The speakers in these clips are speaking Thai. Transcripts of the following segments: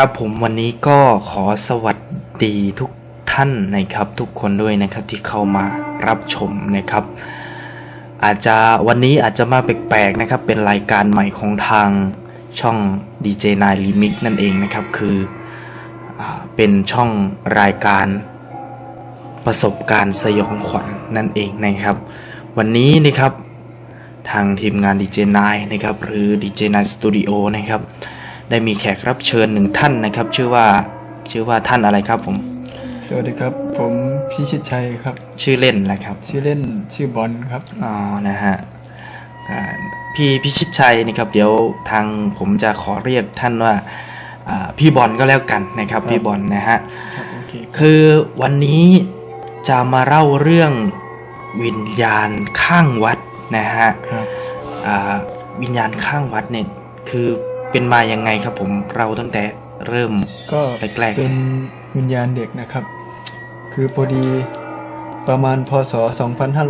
ครับผมวันนี้ก็ขอสวัสดีทุกท่านนะครับ ทุกคนด้วยนะครับที่เข้ามารับชมนะครับ อาจจะวันนี้อาจจะมาแปลกๆนะครับ เป็นรายการใหม่ของทางช่อง DJ 9 Remix นั่นเองนะครับ คืออเป็นช่องรายการประสบการณ์สยองขวัญนั่นเองนะครับ วันนี้นะครับทางทีมงาน DJ 9นะครับ หรือ DJ 9 Studio นะครับ ได้มีแขกรับเชิญหนึ่งท่านนะครับ ชื่อว่าชื่อว่าท่านอะไรครับผม สวัสดีครับ ผมพิชิตชัยครับ ชื่อเล่นอะไรครับ ชื่อเล่นชื่อบอลครับอ๋อนะฮะอ่าพี่พิชิตชัยนะครับ เดี๋ยวทางผมจะขอเรียกท่านว่าอ่าพี่บอลก็แล้วกันนะครับครับพี่บอลนะฮะครับโอเคคือวันนี้จะมาเล่าเรื่องวิญญาณข้างวัดนะฮะครับอ่าวิญญาณข้างวัดเนี่ยคือ เป็นมายังไงครับ ผมเราตั้งแต่เริ่มก็แรกๆเป็นวิญญาณเด็กนะครับ คือพอดีประมาณพศ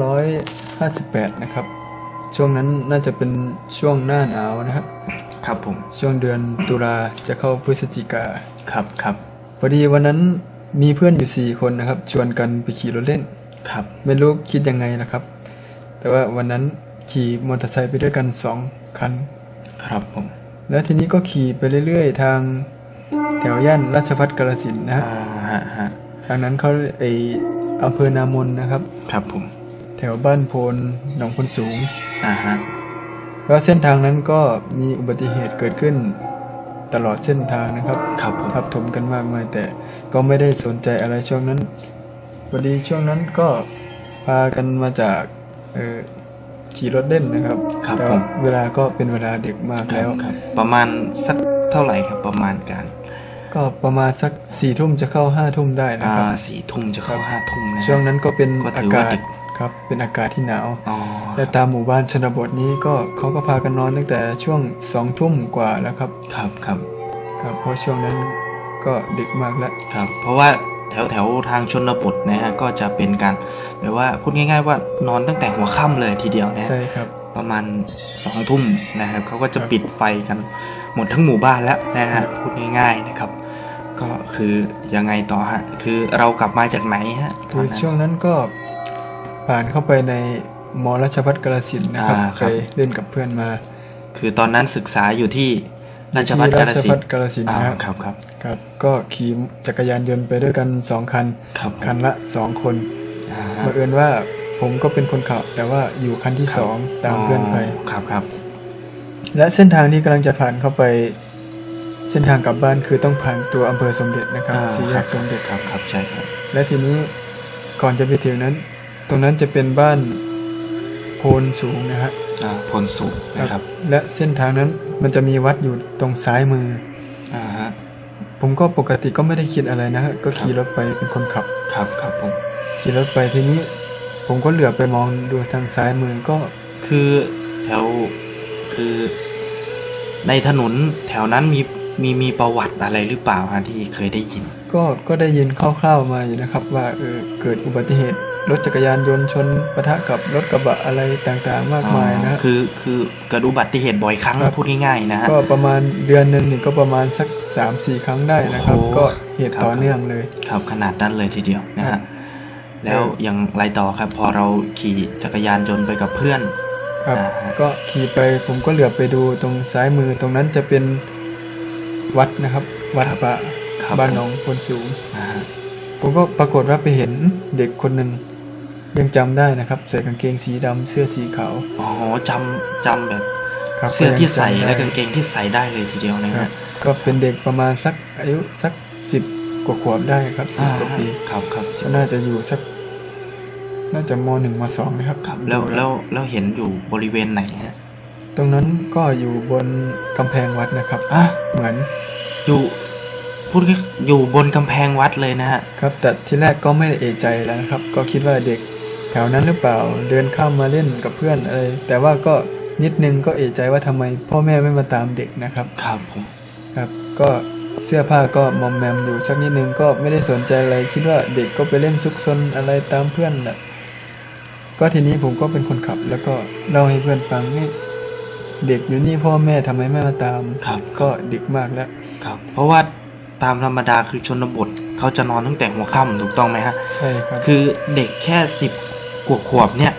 2558 นะครับ ช่วงนั้นน่าจะเป็นช่วงหน้าหนาวนะครับครับผมช่วงเดือนตุลาจะเข้าพฤศจิกาครับครับพอดีวันนั้นมีเพื่อนอยู่4คนนะครับ ชวนกันไปขี่รถเล่นครับ ไม่รู้คิดยังไงนะครับ แต่ว่าวันนั้นขี่มอเตอร์ไซค์ไปด้วยกันสองคัน ครับผม แล้วทีนี้ก็ขี่ไปเรื่อยๆ ทางแถวย่านราชพัฒกาลสินธุ์นะอ่าฮะฮะฮะทางนั้นเขาไออำเภอนามนนะครับ ครับผม แถวบ้านโพนหนองพนสูงอ่าฮะแล้วเส้นทางนั้นก็มีอุบัติเหตุเกิดขึ้นตลอดเส้นทางนะครับครับผมทับถมกันมากมายแต่ก็ไม่ได้สนใจอะไรช่วงนั้นพอดีช่วงนั้นก็พากันมาจากเออ ขี่รถเล่นนะครับครับแต่ผว่ามเวลาก็เป็นเวลาเด็กมากครัแล้บวครับ ประมาณสักเท่าไหร่ครับประมาณการก็ประมาณสักสี่ทุ่มจะเข้าห้าทุ่มได้นะอ่าครับ สี่ทุ่มจะเข้าห้าทุ่มนะฮะช่วงนั้นก็เป็นก็อาถือว่ากาศดึก ครับเป็นอากาศที่หนาว อ๋อและตามหมู่บ้านชนบทนี้ก็เขาก็พากันนอนตั้งแต่ช่วงสองทุ่มกว่าแล้วครับครับครับ ครับเพราะช่วงนั้นก็ดึกมากแล้ว ครับ เพราะว่า แถวแถวทางชนบทนะฮะก็จะเป็นการแบบว่าพูดง่าย ๆ ว่านอนตั้งแต่หัวค่ำเลยทีเดียวนะฮะใช่ครับประมาณสองทุ่มนะครับเขาก็จะครับปิดไฟกันหมดทั้งหมู่บ้านแล้วนะฮะพูดง่าย ๆนะครับ ก็คือยังไงต่อฮะคือเรากลับมาจากไหนฮะตคืออนนั้นช่วงนั้นก็ผ่านเข้าไปในมอราชพัฒกาลสินธุ์นะครับอ่าคไปรับเล่นกับเพื่อนมา คือตอนนั้นศึกษาอยู่ที่ ราชที่พัฒกาฬราชสิพันฒธุ์กาลสินธุ์อ่านะครับครับครับครับ ก็ขี่จักรยานยนต์ไปด้วยกันสองคันครับคันละสองคนอ่าบังเอิญว่าผมก็เป็นคนขับ แต่ว่าอยู่คันที่สองตามเพื่อนไปครับครับ และเส้นทางที่กำลังจะผ่านเข้าไป เส้นทางกลับบ้านคือต้องผ่านตัวอำเภอสมเด็จนะครับอ่าสี่แยครับกสมเด็จครับครับใช่ครับ และทีนี้ก่อนจะไปถึงนั้น ตรงนั้นจะเป็นบ้านโพนสูงนะฮะอ่า พลสุนะครับ และเส้นทางนั้นมันจะมีวัดอยู่ตรงซ้ายมืออ่าฮะผมก็ปกติก็ไม่ได้คิดอะไรนะฮะก็ขี่รถไปเป็นคนขับครับครับผมขี่รถไปทีนี้ ผมก็เหลือบไปมองดูทางซ้ายมือก็คือแถวคือ ในถนนแถวนั้นมีมีมีประวัติอะไรหรือเปล่าฮะที่เคยได้ยิน ก็ก็ได้ยินคร่าวๆมาอยู่นะครับ ว่าเออเกิดอุบัติเหตุ รถจักรยานยนต์ชนปะทะกับรถกระบะอะไรต่างๆ มากมายนะฮะคือคือเกิดอุบัติเหตุบ่อยครั้งครับพูดง่ายๆนะฮะก็ประมาณเดือนหนึ่งนี่ก็ประมาณสักสามสี่ครั้งได้นะครับโอ้โหก็เหตุครับต่อเนื่องเลยครับขนาดนั้นเลยทีเดียวนะครัฮะบแล้วเออยังไรต่อครับพอเราขี่จักรยานยนต์ไปกับเพื่อนครับอ่าฮะก็ขี่ไปผมก็เหลือบไปดูตรงซ้ายมือตรงนั้นจะเป็นวัดนะครับ วัดปะครับบ้านหนองพนสูงอ่าฮะผมก็ปรากฏว่าไปเห็นเด็กคนหนึ่ง ยังจำได้นะครับใส่กางเกงสีดำเสื้อสีขาวอ๋อจำจำแบบครับเสื้อที่ใส่ก็ยังจำได้และกางเกงที่ใส่ได้เลยทีเดียวนะครัฮะบก็เป็นเด็กประมาณสักอายุสักสิบกว่าขวบได้ครับสิบอ่ากว่าปีครับครับก็น่าจะอยู่สัก น่าจะมหนึ่งมสองนะครับ ครับแล้วแล้วแล้วเห็นอยู่บริเวณไหนฮะตรงนั้นก็อยู่บนกำแพงวัดนะครับ อะเหมือนอยู่พูดง่ายๆอยู่บนกำแพงวัดเลยนะฮะ ครับ แต่ที่แรกก็ไม่ได้เอะใจแล้วนะครับ ก็คิดว่าเด็ก แถวนั้นหรือเปล่า เดินข้ามมาเล่นกับเพื่อนอะไรแต่ว่าก็นิดนึงก็เอะใจว่าทำไมพ่อแม่ไม่มาตามเด็กนะครับ ครับผมครับ ก็เสื้อผ้าก็มอมแมมอยู่สักนิดนึงก็ไม่ได้สนใจอะไรคิดว่าเด็กก็ไปเล่นซุกซนอะไรตามเพื่อนแหละก็ทีนี้ผมก็เป็นคนขับ แล้วก็เล่าให้เพื่อนฟังนี่เด็กอยู่นี่พ่อแม่ทำไมไม่มาตามครับก็ดึกมากแล้วครับ เพราะว่าตามธรรมดาคือชนบทเขาจะนอนตั้งแต่หัวค่ำถูกต้องไหมฮะใช่ครับคือเด็กแค่สิบ กว่าขวบเนี่ย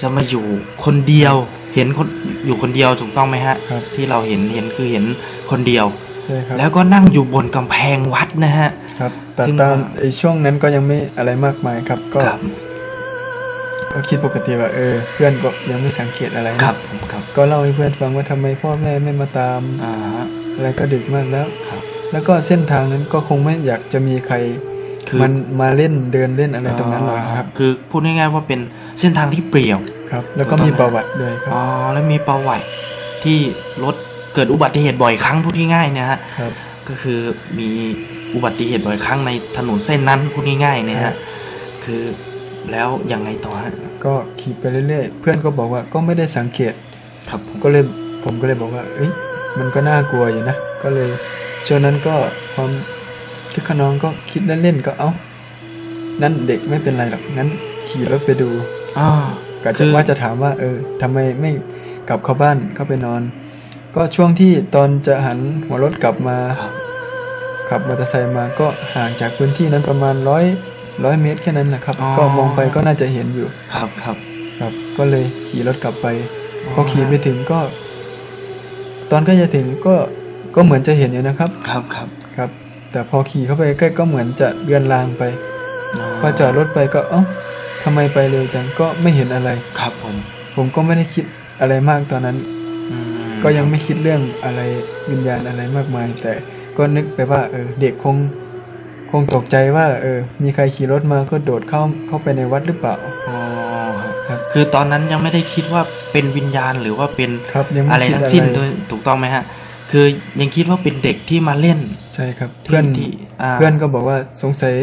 จะมาอยู่คนเดียว เห็นคนอยู่คนเดียวถูกต้องไหมฮะ ครับ ที่เราเห็นเห็นคือเห็นคนเดียว ใช่ครับแล้วก็นั่งอยู่บนกำแพงวัดนะฮะ ครับ แต่ซึ่งตามว่าไอ้ช่วงนั้นก็ยังไม่อะไรมากมายครับ ก็ครับก็คิดปกติว่าเออ เพื่อนก็ยังไม่สังเกตอะไรนะครับผมครับก็เล่าให้เพื่อนฟังว่าทำไมพ่อแม่ไม่มาตาม อ่าฮะอะไรก็ดึกมากแล้ว ครับ แล้วก็เส้นทางนั้นก็คงไม่อยากจะมีใคร คือมันมาเล่นเดินเล่นอะไรตรงนั้นหรอกนะครับคือพูดง่ายๆว่าเป็นเส้นทางที่เปลี่ยวครับ แล้วก็มีประวัติด้วยครับอ๋อแล้วมีประวัติที่รถเกิดอุบัติเหตุบ่อยครั้งพูดง่ายๆนะฮะครับก็คือมีอุบัติเหตุบ่อยครั้งในถนนเส้นนั้นพูดง่ายๆนะครัฮะบคือแล้วยังไงต่อฮะก็ขี่ไปเรื่อยๆ เพื่อนก็บอกว่าก็ไม่ได้สังเกตครับผมก็เลยผมก็เลยบอกว่าเอ้ยมันก็น่ากลัวอยู่นะ ก็เลยช่วงนั้นก็ความ คิดขนองก็คิดเล่นๆก็เอ้านั่นเด็กไม่เป็นไรหรอกงั้นขี่รถไปดูอ่าก็คืจะอว่าจะถามว่า เออทำไมไม่กลับเข้าบ้านเข้าไปนอน ก็ช่วงที่ตอนจะหันหัวรถกลับมาครับขับมอเตอร์ไซค์มาก็ห่างจากพื้นที่นั้นประมาณร้อยร้อยเมตรแค่นั้นนะครับอ๋อก็มองไปก็น่าจะเห็นอยู่ ครับครับครับ ก็เลยขี่รถกลับไปอ๋อพอขี่ไปถึงก็ ตอนก็จะถึงก็ก็เหมือนจะเห็นอยู่นะครับ ครับครับครับ แต่พอขี่เข้าไปใกล้ก็เหมือนจะเลือนลางไปพอจอดรถไปก็เอ้าทำไมไปเร็วจังก็ไม่เห็นอะไร ครับผม ผมก็ไม่ได้คิดอะไรมากตอนนั้นอืมก็ยังไม่คิดเรื่องอะไรวิญญาณอะไรมากมาย แต่ก็นึกไปว่า เออ เด็กคง คงตกใจว่า เออ มีใครขี่รถมาก็โดดเข้าเข้าไปในวัดหรือเปล่าอ๋อครับครับคือตอนนั้นยังไม่ได้คิดว่าเป็นวิญญาณหรือว่าเป็นครับยังไม่อะไรคิดทั้งอะไรสิ้นด้วยถูกต้องไหมฮะ คือยังคิดว่าเป็นเด็กที่มาเล่น ใช่ครับที่เพื่อนที่อ่า เพื่อนก็บอกว่าสงสัย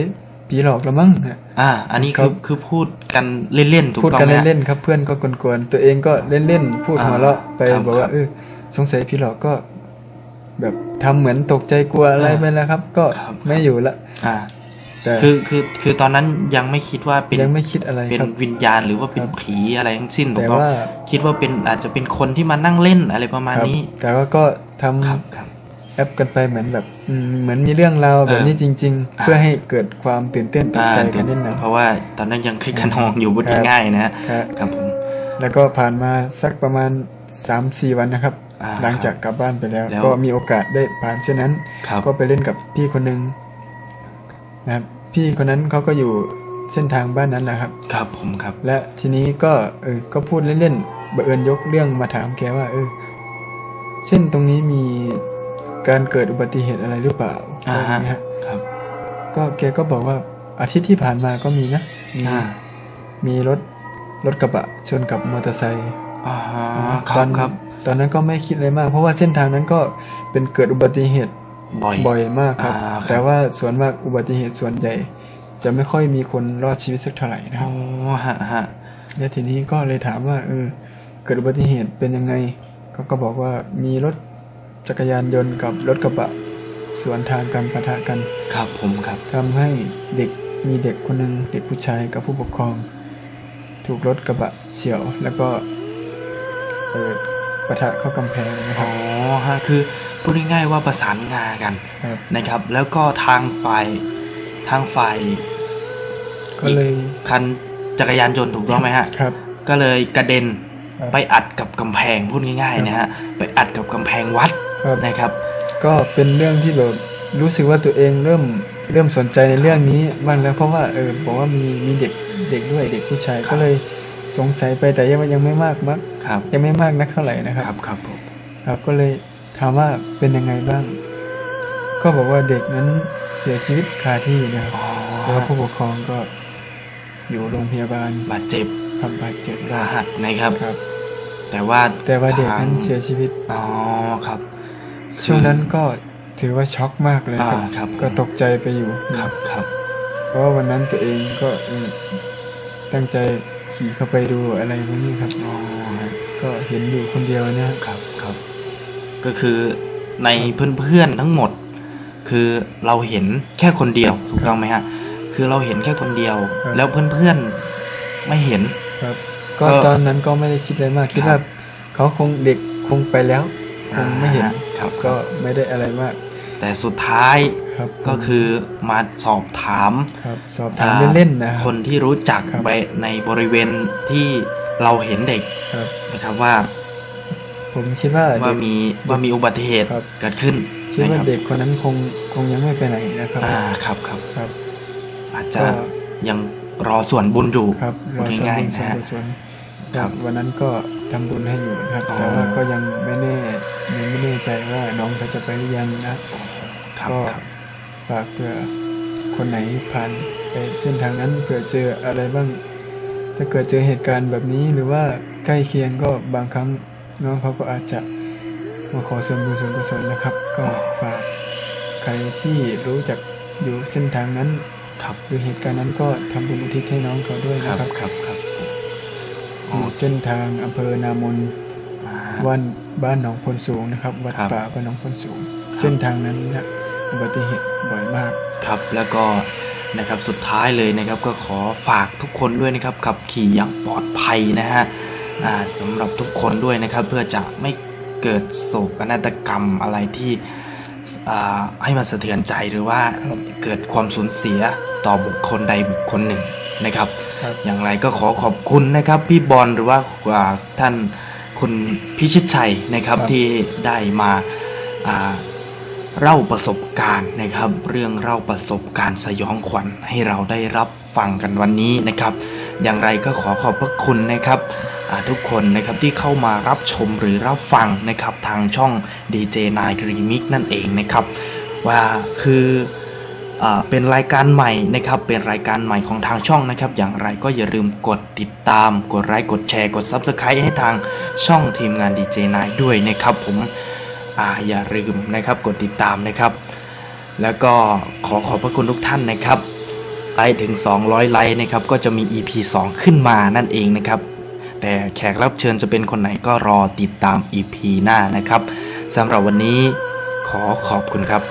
ผีหลอกละมั้งฮะ อ่า อันนี้ครัคือบ คือพูดกันเล่นๆถูกพูดต้องกันไหมฮะ เล่นๆครับ เพื่อนก็กวนๆตัวเองก็เล่นๆพูดอ่าหัวเราะไปครับบอกครัว่าบเออสงสัยผีหลอกก็ แบบทำเหมือนตกใจกลัวอะไรอ่าไปแล้วครับ ก็ครับ ไม่อยู่ละ อ่า แต่คือคือคือตอนนั้นยังไม่คิดว่าเป็นยังไม่คิดอะไรเป็นครับวิญญาณหรือว่าเป็นครับผีอะไรทั้งสิ้นถูแต่กต้องว่าคิดว่าเป็นอาจจะเป็นคนที่มานั่งเล่นอะไรประมาณครับนี้ แต่ว่าก็ทำครับครับแอปกันไปเหมือนแบบอืมเหมือนมีเรื่องราวแบบนี้จริงๆอ่าเพื่อให้เกิดความตื่นเต้นตกใจกันนิดหนึงเพราะว่าตอนนั้นยังคึกขนองอยู่บนครับง่ายๆนะฮะครับครับผมแล้วก็ผ่านมาสักประมาณ3าสี่วันนะครับอ่าหลังจากกลับบ้านไปแล้วแล้วก็มีโอกาสได้ผ่านเส้นนั้นครับก็ไปเล่นกับพี่คนหนึ่ง นะครับพี่คนนั้นเขาก็อยู่เส้นทางบ้านนั้นแหละครับ ครับผมครับ และทีนี้ก็เออก็พูดเล่นๆบังเอิญยกเรื่องมาถามแกว่า เออ เส้นตรงนี้มีการเกิดอุบัติเหตุอะไรหรือเปล่าอ่าอะไรฮะอย่างเงี้ยฮะครับ ก็แกก็บอกว่าอาทิตย์ที่ผ่านมาก็มีนะมีอ่ามีรถรถกระบะชนกับมอเตอร์ไซค์อ่าคตรัอบนครับ ตอนนั้นก็ไม่คิดอะไรมาก เพราะว่าเส้นทางนั้นก็เป็นเกิดอุบัติเหตุ บ่อยบ่อยมากครับอ่าครับ แต่ว่าส่วนมากอุบัติเหตุส่วนใหญ่ จะไม่ค่อยมีคนรอดชีวิตสักเท่าไหร่นะคอ๋รัอบฮะฮะและทีนี้ก็เลยถามว่าเออเกิดอุบัติเหตุเป็นยังไงเขาก็บอกว่ามีรถจักรยานยนต์กับรถกระบะสวนทางกันปะทะกันครับผมครับทำให้เด็กมีเด็กคนหนึ่งเด็กผู้ชายกับผู้ปกครอง ถูกรถกระบะเฉียวแล้วก็เออ ปะทะเข้ากำแพงนะคอ๋รัอบฮะคือพูดง่ายๆว่าประสานงากันครับนะครับ แล้วก็ทางฝ่ายทางฝ่ายก็เลยคันจักรยานยนต์ถูกต้องไหมฮะครับ ก็เลยกระเด็นครับไปอัดกับกำแพงพูดง่ายๆนะฮะไปอัดกับกำแพงวัดครับนะครับ ก็เป็นเรื่องที่แบบรู้สึกว่าตัวเองเริ่มเริ่มสนใจในเรื่องนี้บ้างแล้วเพราะว่าเออบอกว่ามีมีเด็กเด็กด้วยเด็กผู้ชายครับก็เลย สงสัยไปแต่ยังยังไม่มากมักครับ ยังไม่มากนักเท่าไหร่นะคครัรับบครับผมครับก็เลยถามว่าเป็นยังไงบ้าง ก็บอกว่าเด็กนั้นเสียชีวิตคาที่นะครับอ๋อแล้วผู้ปกครองก็อยู่โรงพยาบาลบาดเจ็บทำบาดเจ็บสาหัสนะครับครับ แต่ว่าแต่ว่าเด็กทงนั้นเสียชีวิตอ๋อครับ ช่วงนั้นก็ถือว่าช็อกมากเลยครับอ่าครับก็ตกใจไปอยู่ครับครับ เพราะว่าวันนั้นตัวเองก็เออตั้งใจ ขี่เข้าไปดูอะไรพวกนี้ครับอ๋อฮะก็เห็นอยู่คนเดียวนะครับครับก็คือในเพื่อนๆทั้งหมด คือเราเห็นแค่คนเดียวถูกต้องไหมฮะคือเราเห็นแค่คนเดียว แล้วเพื่อนๆไม่เห็นครับ ก็ก็ตอนนั้นก็ไม่ได้คิดอะไรมากคิดว่าเขาคงเด็กคงไปแล้วคงไม่เห็นครับก็ไม่ได้อะไรมาก แต่สุดท้ายครับ ก็คือมาสอบถามครับสอบถามเล่นๆนะคครับนที่รู้จักครับไปในบริเวณที่เราเห็นเด็กครับนะครับว่า ผมคิดว่าว่าเด็กมีว่ามีอุบัติเหตุครับเกิดขึ้นคิดนะว่าครับเด็กคนนั้นคงคงยังไม่ไปไหนนะครับอ่าครับครับครับ อาจจะก็ยังรอส่วนบุญอยู่ครับรอพูดส่วนง่ายบุญๆส่วนนะฮะกุศลครับวันนั้นก็ทำบุญให้อยู่นะครับอ๋อแต่ว่าก็ยังไม่แน่ยังไม่แน่ใจว่าน้องเขาจะไปหรือยังนะครับก็ครับ ฝากเผื่อคนไหนผ่านไปเส้นทางนั้นเผื่อเจออะไรบ้าง ถ้าเกิดเจอเหตุการณ์แบบนี้หรือว่าใกล้เคียงก็บางครั้งน้องเขาก็อาจจะมาขอส่วนบุญส่วนกุศลนะครับ ก็ฝากใครที่รู้จักอยู่เส้นทางนั้นครับหรือเหตุการณ์นั้นก็ทำบุญอุทิศให้น้องเขาด้วยครันะบครับครับครับออ๋อยู่เส้นทางอำเภอนามนอ่าวันบ้านหนองพลสูงนะครับ วัดครับป่าบ้านหนองพลสูงครับเส้นทางนั้นนะ อุบัติเหตุบ่อยมาก ครับแล้วก็นะครับสุดท้ายเลยนะครับก็ขอฝากทุกคนด้วยนะครับขับขี่อย่างปลอดภัยนะฮะอ่าสำหรับทุกคนด้วยนะครับเพื่อจะไม่เกิดโศกนาฏกรรมอะไรที่อ่าให้มันสะเทือนใจหรือว่าครับเกิดความสูญเสียต่อบุคคลใดบุคคลหนึ่งนะครับครับอย่างไรก็ขอขอบคุณนะครับพี่บอลหรือว่าอ่าท่านคุณพิชิตชัยนะครับครับที่ได้มาอ่า เล่าประสบการณ์นะครับ เรื่องเล่าประสบการณ์สยองขวัญให้เราได้รับฟังกันวันนี้นะครับ อย่างไรก็ขอขอบพระคุณนะครับทุกคนนะครับที่เข้ามารับชมหรือรับฟังนะครับทางช่อง DJ 9 Remix นั่นเองนะครับว่าคือเป็นรายการใหม่นะครับ เป็นรายการใหม่ของทางช่องนะครับ อย่างไรก็อย่าลืมกดติดตาม กดไลค์กดแชร์กด Subscribe ให้ทางช่องทีมงาน DJ นายด้วยนะครับผม อ่าอย่าลืมนะครับ กดติดตามนะครับ แล้วก็ขอขอบพระคุณทุกท่านนะครับไปถึง 200 ไลค์นะครับ ก็จะมี EP 2 ขึ้นมานั่นเองนะครับ แต่แขกรับเชิญจะเป็นคนไหนก็รอติดตาม EP หน้านะครับสำหรับวันนี้ขอขอบคุณครับ